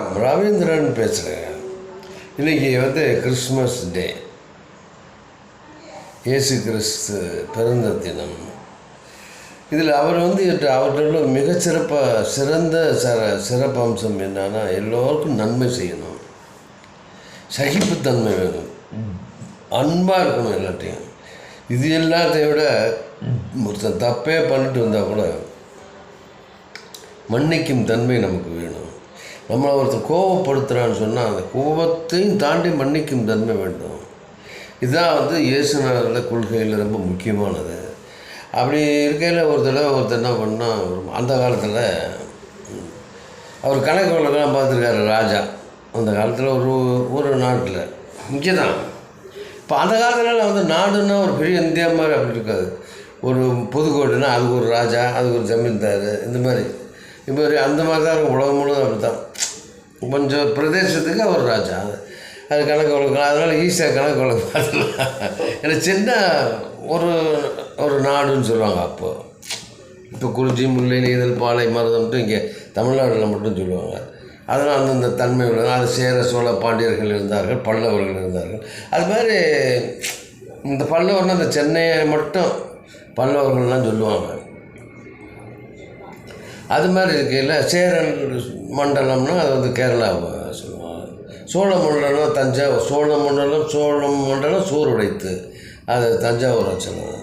ரவீந்திரன் பேசுகிறேன் இன்றைக்கி வந்து கிறிஸ்மஸ் டே. இயேசு கிறிஸ்து பிறந்த தினம். இதில் அவர் வந்து அவர்கிட்ட மிகச்சிறப்பாக சிறந்த சிற சிறப்பம்சம் என்னன்னா எல்லோருக்கும் நன்மை செய்யணும். சகிப்புத்தன்மை வேணும். அன்பாக இருக்கணும் எல்லாத்தையும். இது எல்லாத்தையும் விட ஒருத்தன் தப்பே பண்ணிட்டு வந்தால் கூட மன்னிக்கும் தன்மை நமக்கு வேணும். நம்மளை ஒருத்தர் கோபப்படுத்துகிறான்னு சொன்னால் அந்த கோபத்தையும் தாண்டி மன்னிக்கும் தன்மை வேண்டும். இதுதான் வந்து இயேசுநாதரோட கொள்கையில் ரொம்ப முக்கியமானது. அப்படி இருக்கையில் ஒரு தடவை ஒருத்தர் என்ன பண்ணால் அந்த காலத்தில் அவர் கணக்கு வழக்கெல்லாம் பார்த்துருக்காரு ராஜா. அந்த காலத்தில் ஒரு ஒரு நாட்டில். இங்கே தான் இப்போ அந்த காலத்துலலாம் வந்து நாடுன்னா ஒரு பெரிய இந்தியா மாதிரி அப்படி இருக்காது. ஒரு புதுக்கோட்டைனா அதுக்கு ஒரு ராஜா அதுக்கு ஒரு ஜமீன்தார் இந்த மாதிரி. இப்போ அந்த மாதிரி தான் இருக்கும். உலகம் முழுவதும் அப்படி தான் கொஞ்சம் பிரதேசத்துக்கு அவர் ராஜா. அது கணக்கு வழக்கம் அதனால் ஈஸியாக கணக்கு வழக்கு பார்த்துக்கலாம். ஏன்னா சின்ன ஒரு ஒரு நாடுன்னு சொல்லுவாங்க அப்போது இப்போ குறிச்சி முல்லை நெய்தல் பாலை மருதம்ட்டு இங்கே தமிழ்நாட்டில் மட்டும் சொல்லுவாங்க. அதனால் அந்தந்த தன்மை உள்ளது. அது சேர சோழ பாண்டியர்கள் இருந்தார்கள் பல்லவர்கள் இருந்தார்கள். அது மாதிரி இந்த பல்லவர்னால் இந்த சென்னையை மட்டும் பல்லவர்கள்லாம் சொல்லுவாங்க. அது மாதிரி இருக்கையில் சேரன் மண்டலம்னா அது வந்து கேரளாவை சொல்லுவாங்க. சோழ மண்டலம் தஞ்சாவூர் சோழ மண்டலம் சோழ மண்டலம் சூருடைத்து உடைத்து அது தஞ்சாவூரை சொல்லுவாங்க.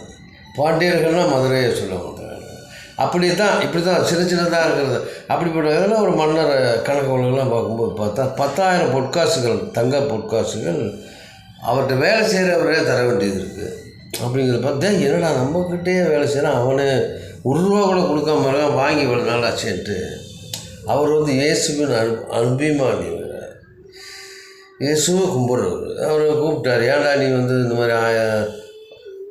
பாண்டியர்கள்னால் மதுரையை சொல்லுவாங்க. அப்படி தான் இப்படி தான் சின்ன சின்னதாக இருக்கிறது. அப்படிப்பட்ட இதில் ஒரு மன்னர் கணக்கு வழக்கெல்லாம் பார்க்கும்போது பார்த்தா பத்தாயிரம் பொற்காசுகள் தங்க பொற்காசுகள் அவர்கிட்ட வேலை செய்கிறவரே தர வேண்டியது இருக்குது அப்படிங்கிறத பார்த்தா என்னடா நம்மக்கிட்டேயே வேலை செய்கிறான்? அவனே ஒரு ரூபா கூட கொடுக்காம வாங்கி இவ்வளோ நாளாச்சேன்ட்டு அவர் வந்து இயேசுவின் அனு அபிமானி இயேசுவை கும்பிட்றவர். அவரை கூப்பிட்டார் ஏன்டா நீ வந்து இந்த மாதிரி ஆய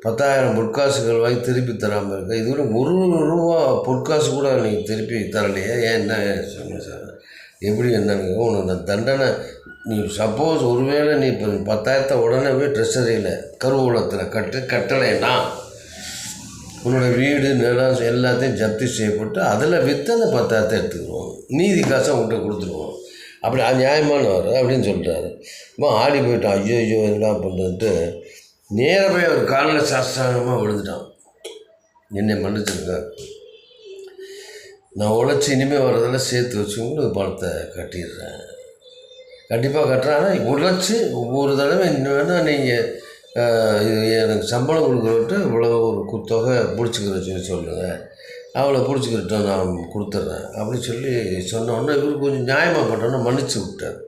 பத்தாயிரம் பொற்காசுகள் வாங்கி திருப்பி தராமல் இருக்க? இதுவரை ஒரு ரூபா பொற்காசு கூட நீ திருப்பி தரலையே ஏன் என்ன? சொல்லுங்கள் சார். எப்படி என்னன்னு உனக்கு நான் தண்டனை நீ சப்போஸ் ஒருவேளை நீ இப்போ பத்தாயிரத்தை உடனே போய் ட்ரெஷரியில் கருவூலத்தில் கட்டு கட்டலைன்னா உன்னோட வீடு நிலம் எல்லாத்தையும் ஜப்தி செய்யப்பட்டு அதில் விற்று அந்த பத்தாயிரத்தை எடுத்துக்கிடுவோம். மீதி காசை உங்கள்கிட்ட கொடுத்துருவோம். அப்படி அது நியாயமானவர் அப்படின்னு சொல்லிட்டாரு இப்போ ஆடி போயிட்டான். ஐயோ ஐயோ என்ன பண்ணுறது நேராக போய் அவர் காலில் சாஸ்திரமாக விழுந்துட்டான். என்னை மன்னிச்சிருக்க நான் உழைச்சி இனிமேல் வர்றதெல்லாம் சேர்த்து வச்சு உங்களுக்கு பணத்தை கட்டிடுறேன். கண்டிப்பாக கட்டுறேன். ஆனால் உழைச்சி ஒவ்வொரு தடவை இன்னும் வேணால் நீங்கள் இது எனக்கு சம்பளம் கொடுக்குறவர்கிட்ட இவ்வளோ ஒரு தொகை பிடிச்சிக்கிறேன் சொல்லி சொல்லுங்கள் அவளை பிடிச்சிக்கிட்டோம் நான் கொடுத்துட்றேன். அப்படின்னு சொல்லி சொன்னோன்னே இவருக்கு கொஞ்சம் நியாயமாக பண்ணுறோன்னு மன்னிச்சு விட்டார்.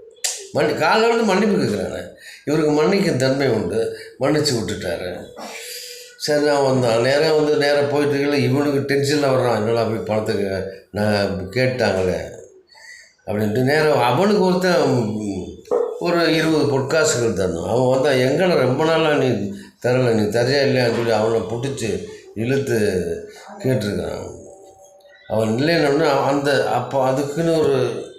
மன்னி காலைல வந்து மன்னிப்பு கேட்குறாங்க இவருக்கு மன்னிக்கும் தன்மை உண்டு. மன்னிச்சு விட்டுட்டாரு. சரி நான் வந்தான் நேராக வந்து நேராக போயிட்டு இருக்கல இவனுக்கு டென்ஷனில் வர்றான். என்னடா போய் பணத்துக்கு நான் கேட்டாங்களே. அப்படின்ட்டு நேரம் அவனுக்கு ஒருத்தன் ஒரு இருபது பொற்காசுகள் தரணும். அவன் வந்தான் எங்களை ரொம்ப நாளாக நீ தரல நீ தரையா இல்லையான்னு சொல்லி அவனை பிடிச்சி இழுத்து கேட்டிருக்கான் அவன் இல்லைன்னு அந்த அப்போ அதுக்குன்னு ஒரு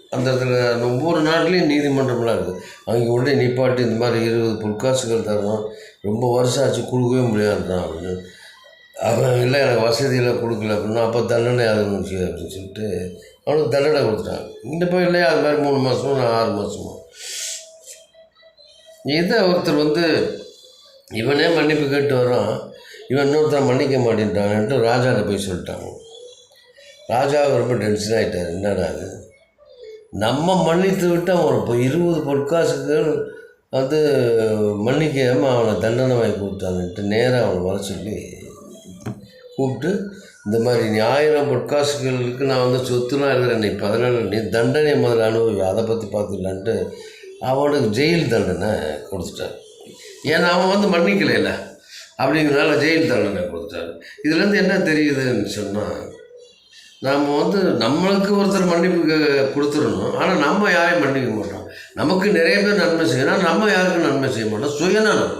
அந்த இடத்துல ஒவ்வொரு நாட்டிலையும் நீதிமன்றம்லாம் இருக்குது அவங்க உடனே நிப்பாட்டி இந்த மாதிரி இருபது பொற்காசுகள் தரணும். ரொம்ப வருஷம் ஆச்சு கொடுக்கவே முடியாதுன்றான் அப்படின்னு அவன் இல்லை எனக்கு வசதியெல்லாம் கொடுக்கல அப்படின்னா அப்போ தண்டனை அது அப்படின்னு சொல்லிட்டு அவனுக்கு தண்டனை கொடுத்துட்டான் இந்த போய் இல்லையா? அது மாதிரி மூணு மாதமும் நான் ஆறு மாதமும் இதை ஒருத்தர் வந்து இவனே மன்னிப்பு கேட்டு வரான் இவன் இன்னொருத்தர் மன்னிக்க மாட்டேன்ட்டான்ட்டு ராஜாட்ட போய் சொல்லிட்டாங்க. ராஜாவை ரொம்ப டென்ஷன் ஆகிட்டார் என்னடா அது நம்ம மன்னித்து விட்டு அவன் இப்போ இருபது பொற்காசுக்கு வந்து மன்னிக்காமல் அவனை தண்டனை வாங்கி கொடுத்தான்ட்டு நேராக அவனை வர சொல்லி கூப்பிட்டு இந்த மாதிரி ஞாயிறு ஆயிரம் பொற்காசுகளுக்கு நான் வந்து சொத்துலாம் இருக்கிறேன் நீ பதினாலு நீ தண்டனை முதல்ல அனுபவி அதை பற்றி பார்த்துக்கலான்ட்டு அவனுக்கு ஜெயில் தண்டனை கொடுத்துட்டார். ஏன்னா அவன் வந்து மன்னிக்கலையில அப்படிங்கிறனால ஜெயில் தண்டனை கொடுத்துட்டாரு. இதுலேருந்து என்ன தெரியுதுன்னு சொன்னால் நாம் வந்து நம்மளுக்கு ஒருத்தர் மன்னிப்பு கொடுத்துடணும் ஆனால் நம்ம யாரையும் மன்னிக்க மாட்டோம். நமக்கு நிறைய பேர் நன்மை செய்யணும் நம்ம யாருக்கும் நன்மை செய்ய மாட்டோம். சுயநலம்.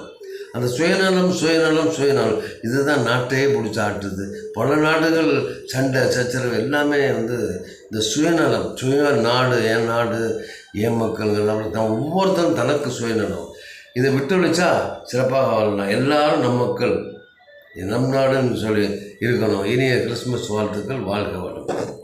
அந்த சுயநலம் சுயநலம் சுயநலம். இதுதான் நாட்டையே பிடிச்சி ஆட்டுது. பல நாடுகள் சண்டை சச்சரவு எல்லாமே வந்து இந்த சுயநலம் சுய நாடு என் நாடு என் மக்கள்கள் அப்படி தான் ஒவ்வொருத்தரும் தனக்கு சுயநலம். இதை விட்டு வச்சா சிறப்பாக வாழலாம் எல்லாரும் நம் மக்கள் நம் நாடுன்னு சொல்லி இருக்கணும். இனிய கிறிஸ்மஸ் வாழ்த்துக்கள். வாழ்க வளம்